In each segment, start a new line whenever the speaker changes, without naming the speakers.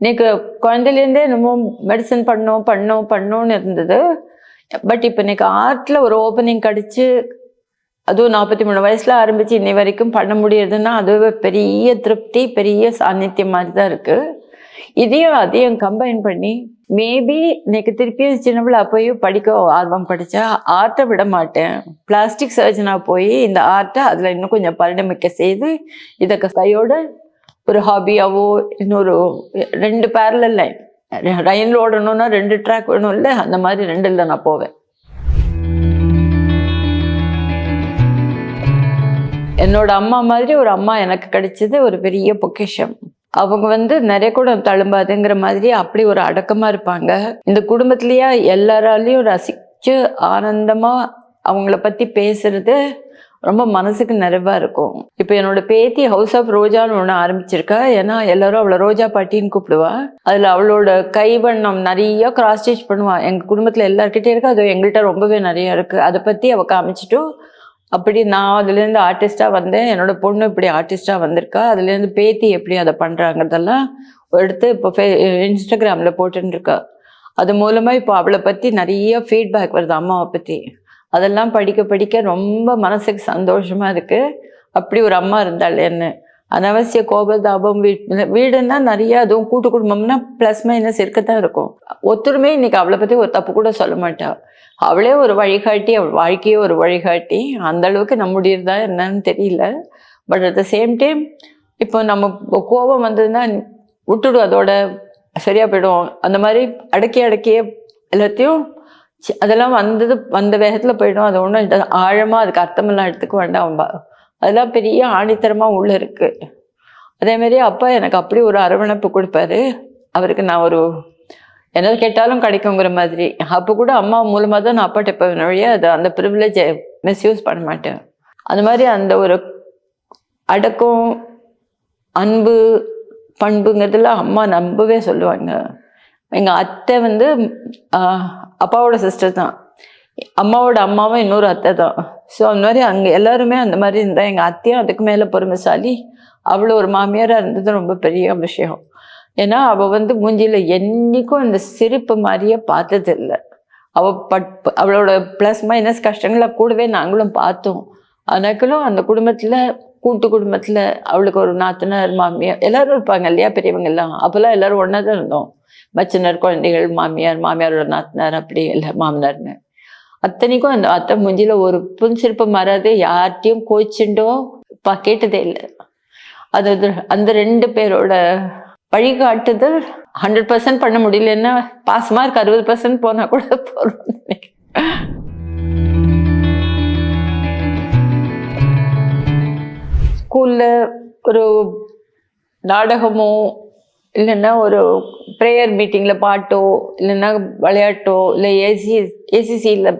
எனக்கு குழந்தையிலேருந்தே என்னமோ மெடிசன் பண்ணோம் பண்ணோம் பண்ணோன்னு இருந்தது. பட் இப்போ எனக்கு ஆர்ட்டில் ஒரு ஓப்பனிங் கிடச்சி அதுவும் நாற்பத்தி மூணு வயசில் ஆரம்பித்து இன்னை வரைக்கும் பண்ண முடியுதுன்னா அதுவே பெரிய திருப்தி பெரிய சாநித்தியம் மாதிரி தான் இருக்குது இதையும் அதையும் கம்பைன் பண்ணி மேபி எனக்கு திருப்பியும் சின்னபிள்ளை அப்போயும் படிக்க ஆர்வம் படித்தா ஆர்ட்டை விட மாட்டேன். பிளாஸ்டிக் சர்ஜனாக போய் இந்த ஆர்ட்டை அதில் இன்னும் கொஞ்சம் பரிணமிக்க செய்து இதை கையோட ஒரு ஹாபியாவோ இன்னொரு ரெண்டு பேரல லைன் ரயிலில் ஓடணும்னா ரெண்டு ட்ராக் வேணும் இல்லை? அந்த மாதிரி ரெண்டில் நான் போவேன். என்னோட அம்மா மாதிரி ஒரு அம்மா எனக்கு கிடைச்சது ஒரு பெரிய பொக்கேஷம். அவங்க வந்து நிறைய கூட தழும்பாதுங்கிற மாதிரி அப்படி ஒரு அடக்கமா இருப்பாங்க. இந்த குடும்பத்திலேயே எல்லாராலையும் ரசிச்சு ஆனந்தமா அவங்கள பத்தி பேசுறது ரொம்ப மனசுக்கு நிறைவாக இருக்கும். இப்போ என்னோட பேத்தி ஹவுஸ் ஆஃப் ரோஜான்னு ஒன்று ஆரம்பிச்சிருக்கா. ஏன்னா எல்லாரும் அவளை ரோஜா பாட்டின்னு கூப்பிடுவா. அதில் அவளோட கைவண்ணம் நிறைய கிராஸ் ஸ்டிச் பண்ணுவாள் எங்கள் குடும்பத்தில் எல்லாருக்கிட்டே இருக்கா. அது எங்கள்கிட்ட ரொம்பவே நிறைய இருக்குது அதை பற்றி அவள் காமிச்சிட்டும் அப்படி நான் அதுலேருந்து ஆர்டிஸ்டாக வந்தேன். என்னோட பொண்ணு இப்படி ஆர்டிஸ்டாக வந்திருக்கா. அதுலேருந்து பேத்தி எப்படி அதை பண்ணுறாங்கிறதெல்லாம் எடுத்து இப்போ ஃபே இன்ஸ்டாகிராமில் போட்டுருக்கா அது மூலமாக இப்போ அவளை பற்றி நிறைய ஃபீட்பேக் வருது அம்மாவை பற்றி அதெல்லாம் படிக்க படிக்க ரொம்ப மனசுக்கு சந்தோஷமாக இருக்குது அப்படி ஒரு அம்மா இருந்தாள் என்ன. அனாவசிய கோபதாபம் வீ வீடுன்னா நிறைய அதுவும் கூட்டு குடும்பம்னா ப்ளஸ் மைனஸ் இருக்கத்தான் இருக்கும். ஒத்துருமே இன்னைக்கு அவளை பற்றி ஒரு தப்பு கூட சொல்ல மாட்டாள் அவளே ஒரு வழிகாட்டி அவள் வாழ்க்கையே ஒரு வழிகாட்டி. அந்த அளவுக்கு நம்முடையதா என்னன்னு தெரியல. But at the same time இப்போ நம்ம கோபம் வந்ததுன்னா விட்டுடும் அதோட சரியாக போயிடும். அந்த மாதிரி அடக்கி அடக்கியே எல்லாத்தையும் அதெல்லாம் வந்தது வந்த வேகத்தில் போயிடும். அது ஒன்றும் ஆழமாக அதுக்கு அர்த்தமெல்லாம் எடுத்துக்க வேண்டாம். அதெல்லாம் பெரிய ஆணித்தரமாக உள்ள இருக்குது அதேமாதிரி அப்பா எனக்கு அப்படி ஒரு அரவணைப்பு கொடுப்பாரு. அவருக்கு நான் ஒரு என்ன கேட்டாலும் கிடைக்குங்கிற மாதிரி. அப்போ கூட அம்மா மூலமாக தான் நான் அப்பா இப்போ வழியே அது அந்த ப்ரிவிலேஜை மிஸ்யூஸ் பண்ண மாட்டேன். அந்த மாதிரி அந்த ஒரு அடக்கம் அன்பு பண்புங்கிறதுல அம்மா நம்பவே சொல்லுவாங்க. எங்கள் அத்தை வந்து அப்பாவோட சிஸ்டர் தான். அம்மாவோட அம்மாவும் இன்னொரு அத்தை தான். ஸோ அந்த மாதிரி அங்கே எல்லாருமே அந்த மாதிரி இருந்தால் எங்கள் அத்தையும் அதுக்கு மேலே பொறுமைசாலி அவ்வளோ ஒரு மாமியாராக இருந்தது ரொம்ப பெரிய விஷயம் ஏன்னா அவள் வந்து மூஞ்சியில் என்னைக்கும் அந்த சிரிப்பு மாதிரியே பார்த்ததில்லை. அவள் பட் அவளோட ப்ளஸ் மைனஸ் கஷ்டங்களை கூடவே நாங்களும் பார்த்தோம். ஆனாக்களும் அந்த குடும்பத்தில் கூட்டு குடும்பத்தில் அவளுக்கு ஒரு நாத்தனார் மாமியார் எல்லாரும் இருப்பாங்க இல்லையா பெரியவங்க எல்லாம் அப்போல்லாம் எல்லாரும் ஒன்றா தான் இருந்தோம். மச்சினர் குழந்தைகள் மாமியார் மாமியாரோட நாத்தனார் அப்படி இல்லை மாமனார்னு. அத்தனைக்கும் அந்த அத்தை மூஞ்சில ஒரு புன்சிற்பம் மாறாது யார்கிட்டயும் கோச்சுண்டோ பா கேட்டதே இல்லை. அது அது- அந்த ரெண்டு பேரோட வழிகாட்டுதல் ஹண்ட்ரட் பர்சன்ட் பண்ண முடியலன்னா பாஸ் மார்க் அறுபது பர்சன்ட் போனா கூட போதும் ஸ்கூல்ல ஒரு நாடகமோ இல்லைன்னா ஒரு ப்ரேயர் மீட்டிங்கில் பாட்டோ இல்லைன்னா விளையாட்டோ இல்லை ஏசி ஏசிசியில்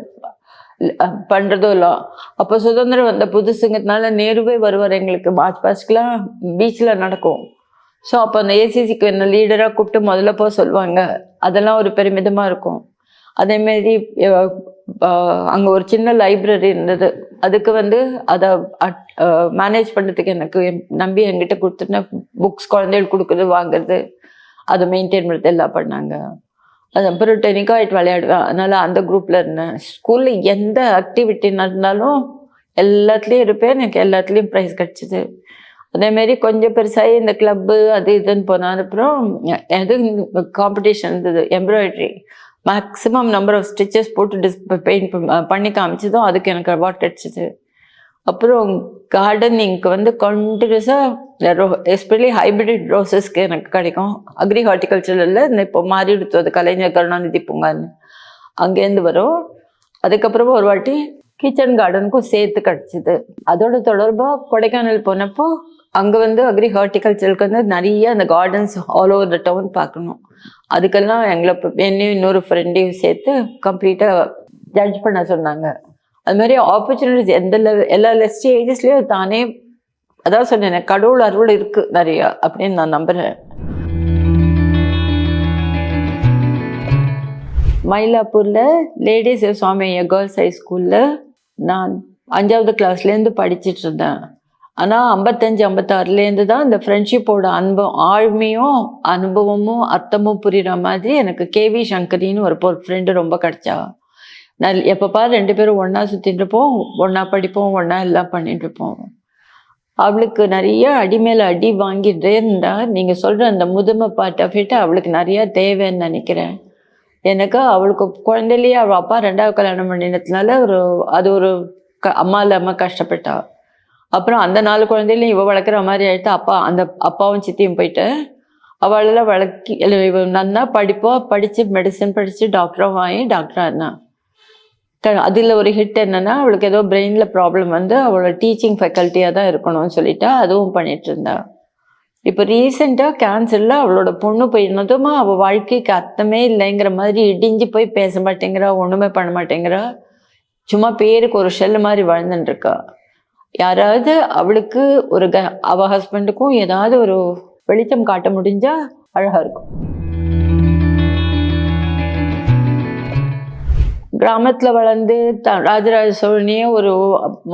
பண்ணுறதோ இல்லை. அப்போ சுதந்திரம் வந்த புதுசுங்கிறதுனால நேருவே வருவார் எங்களுக்கு. மார்ச் பாஸ்ட்லாம் பீச்சில் நடக்கும். ஸோ அப்போ அந்த ஏசிசிக்கு என்ன லீடராக கூப்பிட்டு முதல்ல போக சொல்லுவாங்க. அதெல்லாம் ஒரு பெருமிதமாக இருக்கும். அதேமாரி அங்கே ஒரு சின்ன லைப்ரரி இருந்தது. அதுக்கு வந்து அதை மேனேஜ் பண்ணுறதுக்கு எனக்கு நம்பி என்கிட்ட கொடுத்துட்டு புக்ஸ் குழந்தைகள் கொடுக்குறது வாங்குறது. அதை மெயின்டைன் பண்ணுறது எல்லாம் பண்ணாங்க. அது அப்புறம் டெனிகாய்ட் விளையாடுவேன். அதனால் அந்த குரூப்பில் இருந்தேன். ஸ்கூலில் எந்த ஆக்டிவிட்டி நடந்தாலும் எல்லாத்துலேயும் இருப்பேன். எனக்கு எல்லாத்துலேயும் ப்ரைஸ் கிடச்சிது. அதேமாரி கொஞ்சம் பெருசாகி இந்த கிளப்பு அது இதுன்னு போனால் அப்புறம் எது காம்படிஷன் இருந்தது? Embroidery maximum number of stitches போட்டு டிஸ் பெயிண்ட் பண்ணி காமிச்சதும் அதுக்கு எனக்கு அவார்ட் கிடச்சிது. அப்புறம் கார்டனிங்க்கு வந்து கண்டினியூஸாக ரோ எஸ்பெஷலி ஹைபிரிட் ரோசஸ்க்கு எனக்கு கிடைக்கும். அக்ரி ஹார்டிகல்ச்சரில் இந்த இப்போ மாறி எடுத்தது கலைஞர் கருணாநிதி பூங்கான்னு. அங்கேருந்து வரும். அதுக்கப்புறமா ஒரு வாட்டி கிச்சன் கார்டனுக்கும் சேர்த்து கிடச்சிது. அதோட தொடர்பாக கொடைக்கானல் போனப்போ அங்கே வந்து அக்ரி ஹார்டிகல்ச்சருக்கு வந்து நிறைய அந்த gardens all over the town பார்க்கணும். அதுக்கெல்லாம் எங்களை என்னையும் இன்னொரு ஃப்ரெண்டையும் சேர்த்து கம்ப்ளீட்டாக ஜட்ஜ் பண்ண சொன்னாங்க. அது மாதிரி ஆப்பர்ச்சுனிட்டிஸ் எந்த லெவல் எல்லா ஸ்டேஜஸ்லேயும் தானே அதான் சொன்னேன் கடவுள் அருள் இருக்கு நிறையா அப்படின்னு நான் நம்புறேன். மயிலாப்பூர்ல லேடிஸ் சுவாமி கேர்ள்ஸ் ஹை ஸ்கூல்ல நான் அஞ்சாவது கிளாஸ்லேருந்து படிச்சுட்டு இருந்தேன். ஆனால் ஐம்பத்தஞ்சு ஐம்பத்தாறுலேருந்து தான் இந்த ஃப்ரெண்ட்ஷிப்போட அன்பம் ஆழ்மையும் அனுபவமும் அர்த்தமும் புரிகிற மாதிரி எனக்கு கேவி சங்கரின்னு ஒரு ஃப்ரெண்டு ரொம்ப கிடச்சா. நான் எப்போ ரெண்டு பேரும் ஒன்றா சுற்றிட்டு இருப்போம் ஒன்றா படிப்போம் ஒன்றா எல்லாம் பண்ணிட்டு இருப்போம். அவளுக்கு நிறைய அடி மேலே அடி வாங்கிட்டே இருந்தா நீங்கள் சொல்கிற அந்த முதுமை பார்ட் ஆஃப் இட் அவளுக்கு நிறையா தேவைன்னு நினைக்கிறேன். எனக்கு அவளுக்கு குழந்தையிலேயே அவள் அப்பா ரெண்டாவது கல்யாணம் பண்ணினதுனால ஒரு அது ஒரு க அம்மா இல்லாமல் கஷ்டப்பட்டா. அப்புறம் அந்த நாலு குழந்தையிலையும் இவள் வளர்க்குற மாதிரி ஆகிட்டு அப்பா அந்த அப்பாவும் சித்தியும் போயிட்டு அவளெல்லாம் வளர்க்கி இவ நல்லா படிப்போ படித்து மெடிசன் படித்து டாக்டராக வாங்கி டாக்டராக இருந்தான் அதில் ஒரு ஹிட் என்னன்னா அவளுக்கு ஏதோ பிரெயினில் ப்ராப்ளம் வந்து அவளோட டீச்சிங் ஃபெக்கல்ட்டியாக தான் இருக்கணும்னு சொல்லிட்டு அதுவும் பண்ணிட்டு இருந்தா இப்போ ரீசெண்டாக கேன்சரில் அவளோட பொண்ணு போயிருந்ததுமா அவள் வாழ்க்கைக்கு அர்த்தமே இல்லைங்கிற மாதிரி இடிஞ்சு போய் பேச மாட்டேங்கிறா ஒன்றுமே பண்ண மாட்டேங்கிறா. சும்மா பேருக்கு ஒரு ஷெல் மாதிரி வாழ்ந்துட்டுருக்கா யாராவது அவளுக்கு ஒரு க அவள் ஹஸ்பண்டுக்கும் ஏதாவது ஒரு வெளிச்சம் காட்ட முடிஞ்சால் அழகாக இருக்கும். கிராமத்தில் வளர்ந்து த ராஜராஜ சோழனையே ஒரு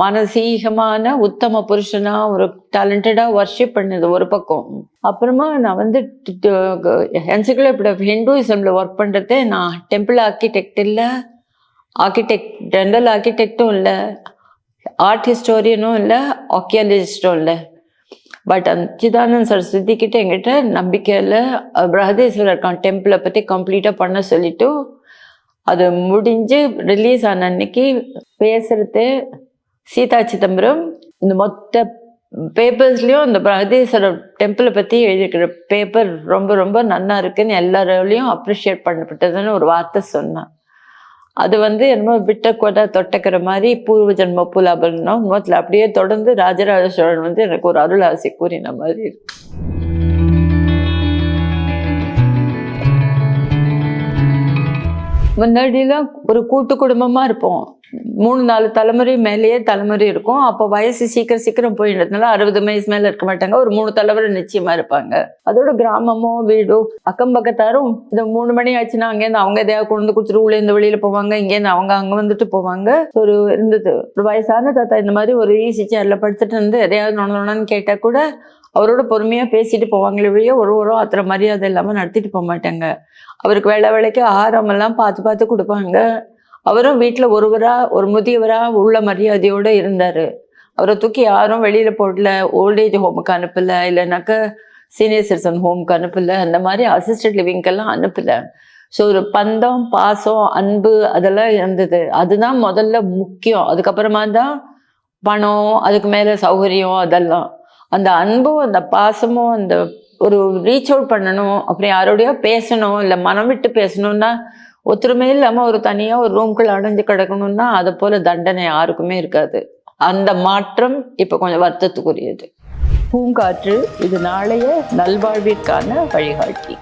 மனசீகமான உத்தம புருஷனாக ஒரு டேலண்டடாக ஒர்ஷிப் பண்ணது ஒரு பக்கம். அப்புறமா நான் வந்து என்சிக்ளோபீடியா ஆஃப் ஹிந்துயிசம்ல ஒர்க் பண்ணுறது நான் டெம்பிள் ஆர்கிடெக்ட் இல்லை ஆர்கிடெக்ட் ஜென்ரல் ஆர்கிடெக்டும் இல்லை ஆர்ட் ஹிஸ்டோரியனும் இல்லை ஆர்கியாலஜிஸ்டும் இல்லை. பட் அந்த சிதானந்த் சரஸ்வதி கிட்ட எங்கிட்ட நம்பிக்கையில் பிரகதீஸ்வரர் இருக்கான் டெம்பிளை பற்றி கம்ப்ளீட்டாக பண்ண சொல்லிட்டு அது முடிஞ்சு ரிலீஸ் ஆன அன்னைக்கு பேசுறது சீதா சிதம்பரம். இந்த மொத்த பேப்பர்ஸ்லேயும் இந்த பிரகதீஸ்வரர் டெம்பிளை பற்றி எழுதியிருக்கிற பேப்பர் ரொம்ப ரொம்ப நன்னா இருக்குன்னு எல்லாராலையும் அப்ரிஷியேட் பண்ணப்பட்டதுன்னு ஒரு வார்த்தை சொன்னான். அது வந்து என்னமோ விட்ட கொடை தொட்டக்கிற மாதிரி பூர்வ ஜென்ம புலாபல்னா மொத்தத்தில் அப்படியே தொடர்ந்து ராஜராஜ சோழன் வந்து எனக்கு ஒரு அருள் ஆசை கூறின மாதிரி இருக்கு. முன்னாடிலாம் ஒரு கூட்டு குடும்பமா இருப்போம். மூணு நாலு தலைமுறை மேலேயே தலைமுறை இருக்கும். அப்போ வயசு சீக்கிரம் சீக்கிரம் போயிடுறதுனால அறுபது வயசு மேல இருக்க மாட்டாங்க. ஒரு மூணு தலைமுறை நிச்சயமா இருப்பாங்க. அதோட கிராமமோ வீடோ அக்கம் பக்கத்தாரும் இந்த மூணு மணி ஆச்சுன்னா அங்கேருந்து அவங்க எதையாவது கொண்டு வந்து கொடுத்துட்டு உள்ள இருந்து வெளியில போவாங்க. இங்கேருந்து அவங்க அங்க வந்துட்டு போவாங்க. ஒரு இருந்தது. ஒரு வயசான தாத்தா இந்த மாதிரி ஒரு ஈசி சேர்ல படுத்துட்டு இருந்து எதையாவது நொண்ணு கேட்டா கூட அவரோட பொறுமையாக பேசிட்டு போவாங்களே ஒரு ஒரு அத்தனை மரியாதை இல்லாமல் நடத்திட்டு போக மாட்டாங்க. அவருக்கு வேலை வேலைக்கு ஆரம்பெல்லாம் பார்த்து பார்த்து கொடுப்பாங்க. அவரும் வீட்டில் ஒருவராக ஒரு முதியவராக உள்ள மரியாதையோடு இருந்தார். அவரை தூக்கி யாரும் வெளியில் போடல. ஓல்டேஜ் ஹோமுக்கு அனுப்பலை. இல்லைனாக்க சீனியர் சிட்டிசன் ஹோமுக்கு அனுப்பலை. அந்த மாதிரி அசிஸ்டட் லிவிங்கெல்லாம் அனுப்பலை. ஸோ ஒரு பந்தம் பாசம் அன்பு அதெல்லாம் இருந்தது. அதுதான் முதல்ல முக்கியம். அதுக்கப்புறமா தான் பணம் அதுக்கு மேலே சௌகரியம் அதெல்லாம். அந்த அன்பும் அந்த பாசமும் அந்த ஒரு ரீச் அவுட் பண்ணணும் அப்புறம் யாரோடய பேசணும் இல்லை மனம் விட்டு பேசணும்னா ஒத்துருமே இல்லாமல் ஒரு தனியாக ஒரு ரூம்குள்ள அடைஞ்சு கிடக்கணும்னா அதை போல தண்டனை யாருக்குமே இருக்காது. அந்த மாற்றம் இப்போ கொஞ்சம் வருத்தத்துக்குரியது. பூங்காற்று இது நாளைய நல்வாழ்விற்கான வழிகாட்டி.